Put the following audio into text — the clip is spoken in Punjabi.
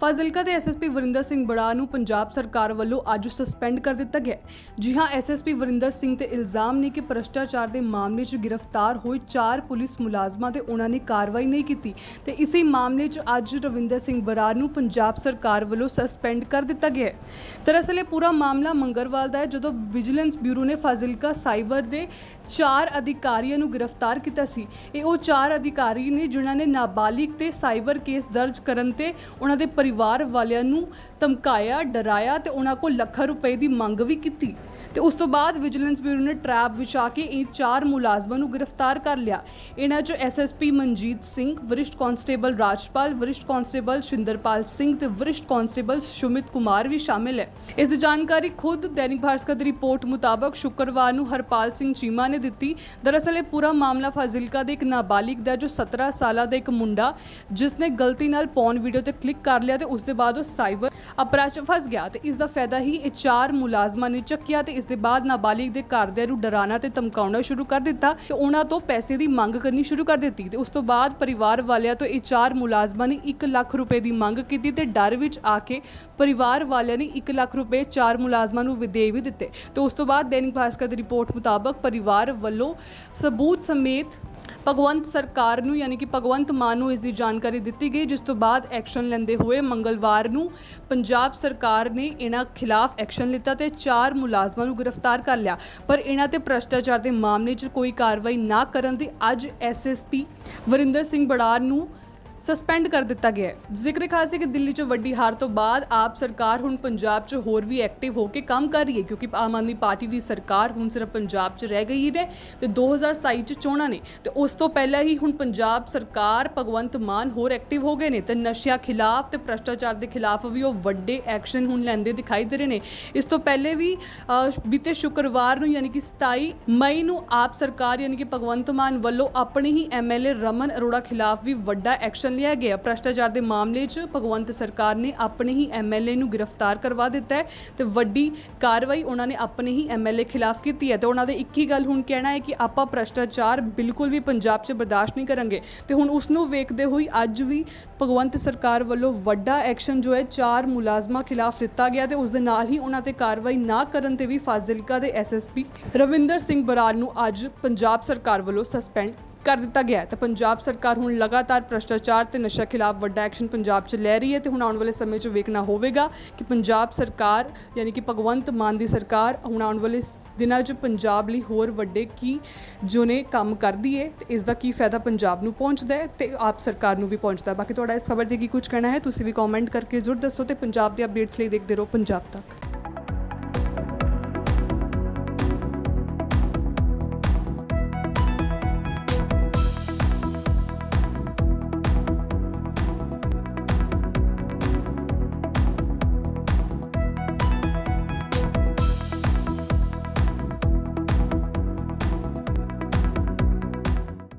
ਫਾਜ਼ਿਲਕਾ ਦੇ ਐਸਐਸਪੀ ਵਰਿੰਦਰ ਸਿੰਘ ਬੜਾ ਨੂੰ ਪੰਜਾਬ ਸਰਕਾਰ ਵੱਲੋਂ ਅੱਜ ਸਸਪੈਂਡ ਕਰ ਦਿੱਤਾ ਗਿਆ ਜੀ ਹਾਂ ਐਸਐਸਪੀ ਵਰਿੰਦਰ ਸਿੰਘ ਤੇ ਇਲਜ਼ਾਮ ਨੇ ਕਿ ਭ੍ਰਸ਼ਟਾਚਾਰ ਦੇ ਮਾਮਲੇ 'ਚ ਗ੍ਰਿਫਤਾਰ ਹੋਏ ਚਾਰ ਪੁਲਿਸ ਮੁਲਾਜ਼ਮਾਂ ਤੇ ਉਹਨਾਂ ਨੇ ਕਾਰਵਾਈ ਨਹੀਂ ਕੀਤੀ ਤੇ ਇਸੇ ਮਾਮਲੇ 'ਚ ਅੱਜ ਰਵਿੰਦਰ ਸਿੰਘ ਬਰਾ ਨੂੰ ਪੰਜਾਬ ਸਰਕਾਰ ਵੱਲੋਂ ਸਸਪੈਂਡ ਕਰ ਦਿੱਤਾ ਗਿਆ ਦਰਅਸਲ, ਇਹ ਪੂਰਾ ਮਾਮਲਾ ਮੰਗਲਵਾਰ ਦਾ ਹੈ, ਜਦੋਂ ਵਿਜੀਲੈਂਸ ਬਿਊਰੋ ਨੇ ਫਾਜ਼ਿਲਕਾ ਸਾਈਬਰ ਦੇ ਚਾਰ ਅਧਿਕਾਰੀਆਂ ਨੂੰ ਗ੍ਰਿਫਤਾਰ ਕੀਤਾ ਸੀ। ਇਹ ਉਹ ਚਾਰ ਅਧਿਕਾਰੀ ਨੇ ਜਿਨ੍ਹਾਂ ਨੇ ਨਾਬਾਲਿਗ ਤੇ ਸਾਈਬਰ ਕੇਸ ਦਰਜ ਕਰਨ ਤੇ ਉਹਨਾਂ ਦੇ ਪਰਿਵਾਰ ਵਾਲਿਆਂ ਨੂੰ ਧਮਕਾਇਆ, ਡਰਾਇਆ ਤੇ ਉਹਨਾਂ ਕੋਲ ਲੱਖਾਂ ਰੁਪਏ ਦੀ ਮੰਗ ਵੀ ਕੀਤੀ। ਤੇ ਉਸ ਤੋਂ ਬਾਅਦ ਵਿਜੀਲੈਂਸ ਬਿਊਰੋ ਨੇ ਟਰੈਪ ਵਿਛਾ ਕੇ ਇਹ ਚਾਰ ਮੁਲਾਜ਼ਮਾਂ ਨੂੰ ਗ੍ਰਿਫਤਾਰ ਕਰ ਲਿਆ। ਇਹਨਾਂ 'ਚ ਐਸਐਸਪੀ ਮਨਜੀਤ ਸਿੰਘ, ਵਰਿਸ਼ਟ ਕਾਂਸਟੇਬਲ ਰਾਜਪਾਲ, ਵਰਿਸ਼ਟ ਕਾਂਸਟੇਬਲ ਸ਼ਿੰਦਰਪਾਲ ਸਿੰਘ ਤੇ ਵਰਿਸ਼ਟ ਕਾਂਸਟੇਬਲ ਸ਼ੁਮਿਤ ਕੁਮਾਰ ਵੀ ਸ਼ਾਮਿਲ ਹੈ। ਇਸ ਦੀ ਜਾਣਕਾਰੀ ਖੁਦ ਦੈਨਿਕ ਭਾਸਕਰ ਦੀ ਰਿਪੋਰਟ ਮੁਤਾਬਕ ਸ਼ੁੱਕਰਵਾਰ ਨੂੰ ਹਰਪਾਲ ਸਿੰਘ ਚੀਮਾ ਨੇ ਦਿੱਤੀ। ਦਰਅਸਲ ਇਹ ਪੂਰਾ ਮਾਮਲਾ ਫਾਜ਼ਿਲਕਾ ਦੇ ਇੱਕ ਨਾਬਾਲਿਗ ਦਾ ਜੋ 17 ਸਾਲਾਂ ਦਾ ਇੱਕ ਮੁੰਡਾ ਜਿਸ ਨੇ ਗਲਤੀ ਨਾਲ ਪੌਨ ਵੀਡੀਓ ਤੇ ਕਲਿੱਕ ਕਰ ਲਿਆ ਤੇ ਉਸ ਦੇ ਬਾਅਦ ਉਹ ਸਾਈਬਰ ਅਪਰਾਧ 'ਚ ਫਸ ਗਿਆ ਤੇ ਇਸ ਦਾ ਫਾਇਦਾ ਹੀ ਇਹ ਚਾਰ ਮੁਲਾਜ਼ਮਾਂ ਨੇ ਚੱਕਿਆ ਤੇ ਇਸ ਦੇ ਬਾਅਦ ਨਾਬਾਲਿਗ ਦੇ ਘਰਦਿਆਂ ਨੂੰ ਡਰਾਉਣਾ ਤੇ ਧਮਕਾਉਣਾ ਸ਼ੁਰੂ ਕਰ ਦਿੱਤਾ ਤੇ ਉਹਨਾਂ ਤੋਂ ਪੈਸੇ ਦੀ ਮੰਗ ਕਰਨੀ ਸ਼ੁਰੂ ਕਰ ਦਿੱਤੀ ਤੇ ਉਸ ਤੋਂ ਬਾਅਦ ਪਰਿਵਾਰ ਵਾਲਿਆਂ ਤੋਂ ਇਹ ਚਾਰ ਮੁਲਾਜ਼ਮਾਂ ਨੇ 1 ਲੱਖ ਰੁਪਏ ਦੀ ਮੰਗ ਕੀਤੀ ਤੇ ਡਰ ਵਿੱਚ ਆ ਕੇ ਪਰਿਵਾਰ ਵਾਲਿਆਂ ਨੇ 1 ਲੱਖ ਰੁਪਏ ਚਾਰ ਮੁਲਾਜ਼ਮਾਂ ਨੂੰ ਵੀ ਦੇ ਵੀ ਦਿੱਤੇ ਤੇ ਉਸ ਤੋਂ ਬਾਅਦ ਦੈਨਿਕ ਭਾਸਕਰ ਦੀ ਰਿਪੋਰਟ ਮੁਤਾਬਕ ਪਰਿਵਾਰ ਵੱਲੋਂ ਸਬੂਤ ਸਮੇਤ ਭਗਵੰਤ ਸਰਕਾਰ ਨੂੰ, ਯਾਨੀ ਕਿ ਭਗਵੰਤ ਮਾਨ ਨੂੰ ਇਸ ਦੀ ਜਾਣਕਾਰੀ ਦਿੱਤੀ ਗਈ, ਜਿਸ ਤੋਂ ਬਾਅਦ ਐਕਸ਼ਨ ਲੈਂਦੇ ਹੋਏ ਮੰਗਲਵਾਰ ਨੂੰ ਪੰਜਾਬ ਸਰਕਾਰ ਨੇ ਇਹਨਾਂ ਖਿਲਾਫ ਐਕਸ਼ਨ ਲਿੱਤਾ ਤੇ ਚਾਰ ਮੁਲਾਜ਼ਮਾਂ ਨੂੰ ਗ੍ਰਿਫਤਾਰ ਕਰ ਲਿਆ। ਪਰ ਇਹਨਾਂ ਤੇ ਭ੍ਰਸ਼ਟਾਚਾਰ ਦੇ ਮਾਮਲੇ 'ਚ ਕੋਈ ਕਾਰਵਾਈ ਨਾ ਕਰਨ ਦੇ ਅੱਜ ਐਸਐਸਪੀ ਵਰਿੰਦਰ ਸਿੰਘ ਬੜਾਰ ਨੂੰ ਸਸਪੈਂਡ ਕਰ ਦਿੱਤਾ ਗਿਆ ਹੈ। ਜ਼ਿਕਰ ਖਾਸ ਹੈ ਕਿ ਦਿੱਲੀ 'ਚ ਵੱਡੀ ਹਾਰ ਤੋਂ ਬਾਅਦ ਆਪ ਸਰਕਾਰ ਹੁਣ ਪੰਜਾਬ 'ਚ ਹੋਰ ਵੀ ਐਕਟਿਵ ਹੋ ਕੇ ਕੰਮ ਕਰ ਰਹੀ ਹੈ, ਕਿਉਂਕਿ ਆਮ ਆਦਮੀ ਪਾਰਟੀ ਦੀ ਸਰਕਾਰ ਹੁਣ ਸਿਰਫ ਪੰਜਾਬ 'ਚ ਰਹਿ ਗਈ ਹੈ ਤੇ 2027 'ਚ ਚੋਣਾਂ ਨੇ। ਤੇ ਉਸ ਤੋਂ ਪਹਿਲਾਂ ਹੀ ਹੁਣ ਪੰਜਾਬ ਸਰਕਾਰ ਭਗਵੰਤ ਮਾਨ ਹੋਰ ਐਕਟਿਵ ਹੋ ਗਏ ਨੇ ਤੇ ਨਸ਼ਿਆਂ ਖਿਲਾਫ ਤੇ ਭ੍ਰਸ਼ਟਾਚਾਰ ਦੇ ਖਿਲਾਫ ਵੀ ਉਹ ਵੱਡੇ ਐਕਸ਼ਨ ਹੁਣ ਲੈਂਦੇ ਦਿਖਾਈ ਦੇ ਰਹੇ ਨੇ। ਇਸ ਤੋਂ ਪਹਿਲੇ ਵੀ ਬੀਤੇ ਸ਼ੁੱਕਰਵਾਰ ਨੂੰ ਯਾਨੀ ਕਿ 27 ਮਈ ਨੂੰ ਆਪ ਸਰਕਾਰ ਯਾਨੀ ਕਿ ਭਗਵੰਤ ਮਾਨ ਵੱਲੋਂ ਆਪਣੇ ਹੀ ਐਮਐਲਏ ਰਮਨ ਅਰੋੜਾ ਖਿਲਾਫ ਵੀ ਵੱਡਾ ਐਕਸ਼ਨ ਲਿਆ ਗਿਆ। ਭ੍ਰਸ਼ਟਾਚਾਰ ਦੇ ਮਾਮਲੇ 'ਚ ਭਗਵੰਤ ਸਰਕਾਰ ਨੇ ਆਪਣੇ ਹੀ ਐਮਐਲਏ ਨੂੰ ਗ੍ਰਿਫਤਾਰ ਕਰਵਾ ਦਿੱਤਾ ਹੈ ਤੇ ਵੱਡੀ ਕਾਰਵਾਈ ਉਹਨਾਂ ਨੇ ਆਪਣੇ ਹੀ ਐਮਐਲਏ ਖਿਲਾਫ ਕੀਤੀ ਹੈ। ਤੇ ਉਹਨਾਂ ਦੇ ਇੱਕ ਹੀ ਗੱਲ ਹੁਣ ਕਹਿਣਾ ਹੈ ਕਿ ਆਪਾਂ ਭ੍ਰਸ਼ਟਾਚਾਰ ਬਿਲਕੁਲ ਵੀ ਪੰਜਾਬ 'ਚ ਬਰਦਾਸ਼ਤ ਨਹੀਂ ਕਰਾਂਗੇ। ਤੇ ਹੁਣ ਉਸ ਨੂੰ ਵੇਖਦੇ ਹੋਈ ਅੱਜ ਵੀ ਭਗਵੰਤ ਸਰਕਾਰ ਵੱਲੋਂ ਵੱਡਾ ਐਕਸ਼ਨ ਜੋ ਹੈ ਚਾਰ ਮੁਲਾਜ਼ਮਾਂ ਖਿਲਾਫ ਲਿੱਤਾ ਗਿਆ ਤੇ ਉਸ ਦੇ ਨਾਲ ਹੀ ਉਹਨਾਂ ਤੇ ਕਾਰਵਾਈ ਨਾ ਕਰਨ ਤੇ ਵੀ ਫਾਜ਼ਿਲਕਾ ਦੇ ਐਸਐਸਪੀ ਰਵਿੰਦਰ ਸਿੰਘ ਬਰਾੜ ਨੂੰ ਅੱਜ ਪੰਜਾਬ ਸਰਕਾਰ ਵੱਲੋਂ ਸਸਪੈਂਡ ਕਰ ਦਿੱਤਾ ਗਿਆ ਤਾਂ ਪੰਜਾਬ ਸਰਕਾਰ ਹੁਣ ਲਗਾਤਾਰ ਭ੍ਰਸ਼ਟਾਚਾਰ ਤੇ ਨਸ਼ਾ ਖਿਲਾਫ ਵੱਡਾ ਐਕਸ਼ਨ ਪੰਜਾਬ 'ਚ ਲੈ ਰਹੀ ਹੈ ਤੇ ਹੁਣ ਆਉਣ ਵਾਲੇ ਸਮੇਂ 'ਚ ਵੇਖਣਾ ਹੋਵੇਗਾ ਕਿ ਪੰਜਾਬ ਸਰਕਾਰ, ਯਾਨੀ ਕਿ ਭਗਵੰਤ ਮਾਨ ਦੀ ਸਰਕਾਰ, ਹੁਣ ਆਉਣ ਵਾਲੇ ਦਿਨਾਂ 'ਚ ਪੰਜਾਬ ਲਈ ਹੋਰ ਵੱਡੇ ਕੀ ਜੋ ਨੇ ਕੰਮ ਕਰਦੀ ਹੈ ਤੇ ਇਸ ਦਾ ਕੀ ਫਾਇਦਾ ਪੰਜਾਬ ਨੂੰ ਪਹੁੰਚਦਾ ਹੈ ਤੇ ਆਪ ਸਰਕਾਰ ਨੂੰ ਵੀ ਪਹੁੰਚਦਾ ਹੈ। ਬਾਕੀ ਤੁਹਾਡਾ ਇਸ ਖਬਰ ਤੇ ਕੀ ਕੁਝ ਕਹਿਣਾ ਹੈ, ਤੁਸੀਂ ਵੀ ਕਮੈਂਟ ਕਰਕੇ ਜ਼ਰੂਰ ਦੱਸੋ ਤੇ ਪੰਜਾਬ ਦੇ ਅਪਡੇਟਸ ਲਈ ਦੇਖਦੇ ਰਹੋ ਪੰਜਾਬ ਤੱਕ।